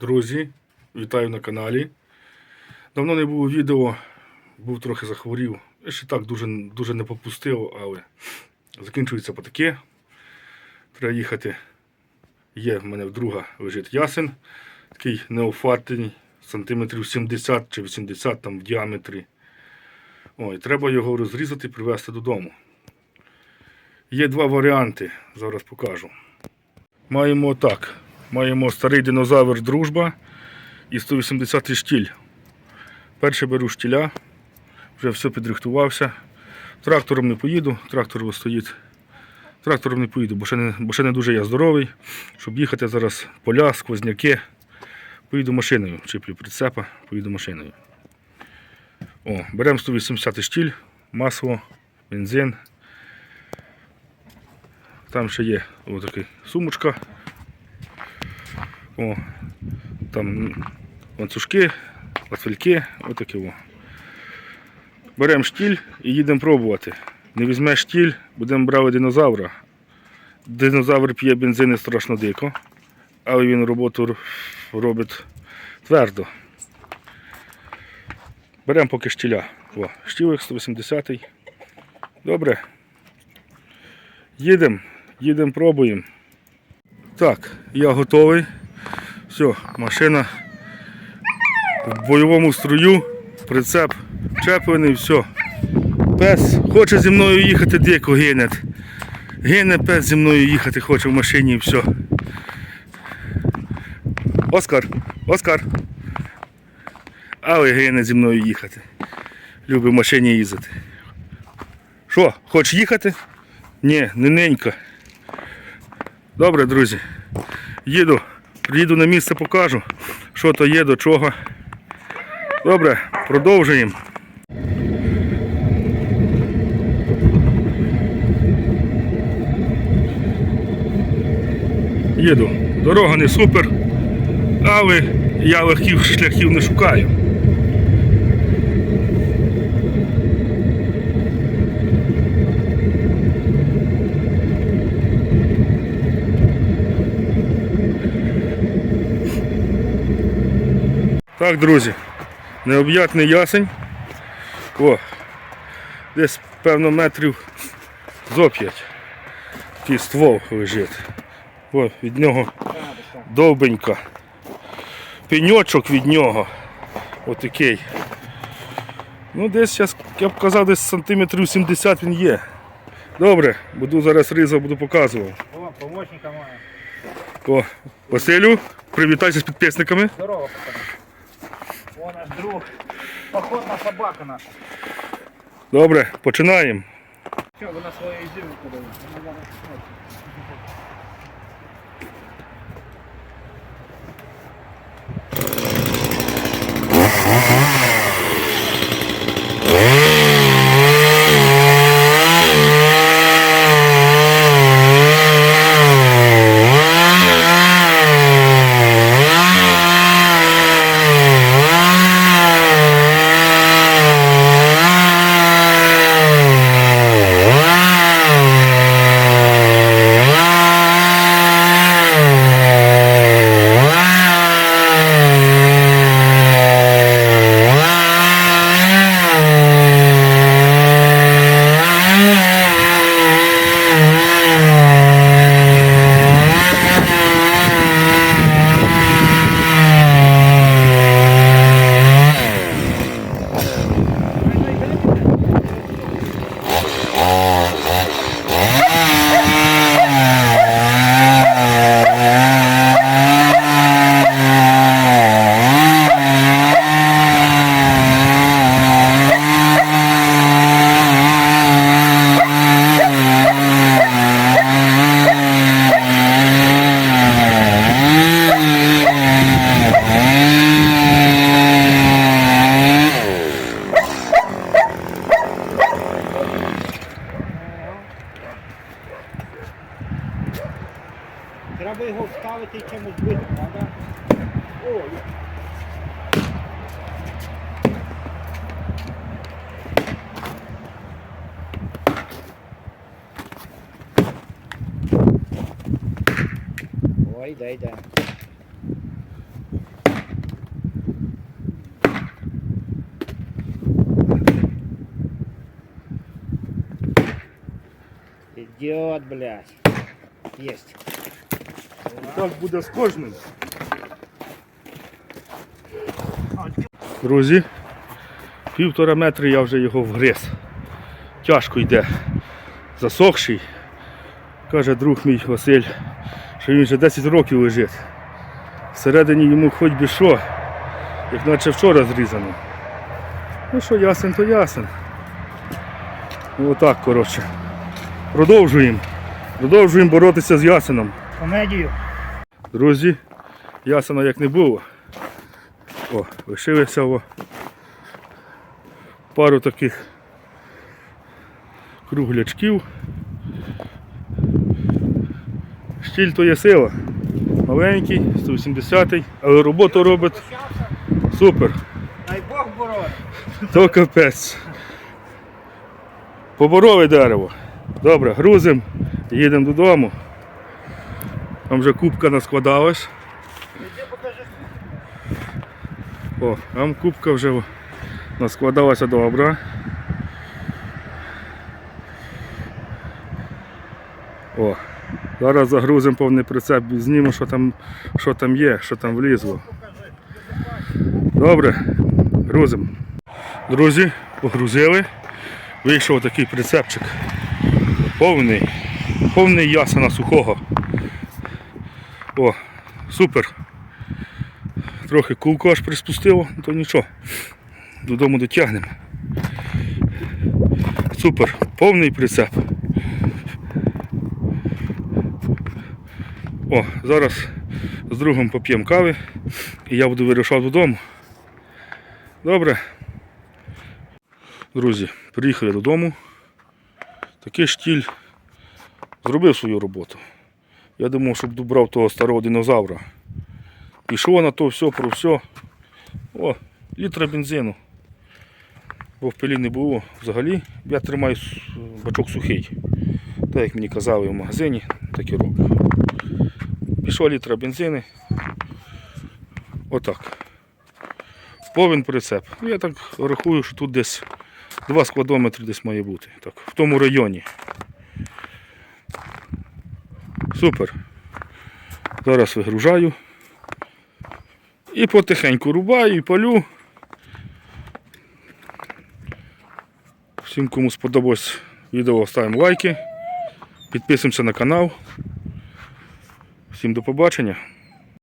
Друзі, вітаю на каналі. Давно не було відео, був трохи захворів. Ще так дуже, дуже не попустив, але закінчується потаке. Треба їхати. Є в мене в друга лежить ясен, такий неофартний, сантиметрів 70 чи 80 там в діаметрі. Ой, треба його розрізати і привезти додому. Є два варіанти, зараз покажу. Маємо так. Маємо старий динозавр Дружба і 180 штіль. Перше беру штіля, вже все підрихтувався. Трактором не поїду, трактор стоїть. Трактором не поїду, бо ще не, бо ще не дуже я здоровий. Щоб їхати зараз поля, сквозняки. Поїду машиною, чіплю прицепа, поїду машиною. О, беремо 180 штіль, масло, бензин. Там ще є отака сумочка. О, там ланцюжки, латвельки, отакі. О. Беремо штіль і їдемо пробувати. Не візьме штіль, будемо брати динозавра. Динозавр п'є бензин і страшно дико, але він роботу робить твердо. Беремо поки штіля. О, штілик 180. Добре. Їдемо, їдемо, пробуємо. Так, я готовий. Все, машина в бойовому струю, прицеп чеплений, все. Пес хоче зі мною їхати дико гине. Гине пес зі мною їхати хоче в машині і все. Оскар, Оскар. Але гине зі мною їхати. Любить в машині їздити. Що, хочеш їхати? Ні, не ненька. Добре, друзі. Їду. Приїду на місце, покажу, що то є, до чого. Добре, продовжуємо. Їду. Дорога не супер, але я легких шляхів не шукаю. Так, друзі, необ'ятний ясень. О, десь, певно, метрів зо п'ять. Такий ствол лежить. О, від нього довбенька. Пеньочок від нього. Отакий. Ну, десь, я, я б казав, десь сантиметрів 70 він є. Добре, буду зараз різав, буду показував. О, помощника моя. О, Василю, привітайся з підписниками. Здорово, пацаны. О, наш друг. Походна собака наша. Добре, починаємо. Все, ви на свою ізюмку somos dois, tá? Olha. Ой, дай, дай. Идет, блядь. Есть. Так буде з кожним. Друзі, півтора метри я вже його вгриз. Тяжко йде. Засохший. Каже друг мій Василь, що він вже 10 років лежить. Всередині йому хоч би що, як наче вчора зрізано. Ну що, ясен, то ясен. Ну отак, коротше. Продовжуємо. Продовжуємо боротися з ясеном. Комедию. Друзі, ясена як не було. О, лишилося о, пару таких круглячків. Штіль то є сила. Маленький, 180-й, але роботу робить супер. Дай Бог бороть. То капець. Поборове дерево. Добре, грузимо, їдемо додому. Там вже кубка наскладалась. О, там кубка вже наскладалася добре. О, зараз загрузимо повний прицеп, знімемо, що там, що там є, що там влізло. Добре, грузимо. Друзі, погрузили. Вийшов такий прицепчик. Повний, повний ясена сухого. О, супер. Трохи кулку аж приспустило, то нічого. Додому дотягнемо. Супер, повний прицеп. О, зараз з другом поп'ємо кави і я буду вирушати додому. Добре. Друзі, приїхали додому. Такий штіль зробив свою роботу. Я думав, щоб добрав того старого динозавра. Пішло на то все про все. О, літра бензину. Бо в пилі не було взагалі. Я тримаю бачок сухий. Так як мені казали в магазині, так і роблю. Пішло літра бензини. Отак. Повен прицеп. Ну, Я так рахую, що тут десь 2 складометри десь має бути. Так, в тому районі. Супер. Зараз вигружаю. І потихеньку рубаю і палю. Всім, кому сподобалось відео, ставимо лайки, підписуємося на канал. Всім до побачення.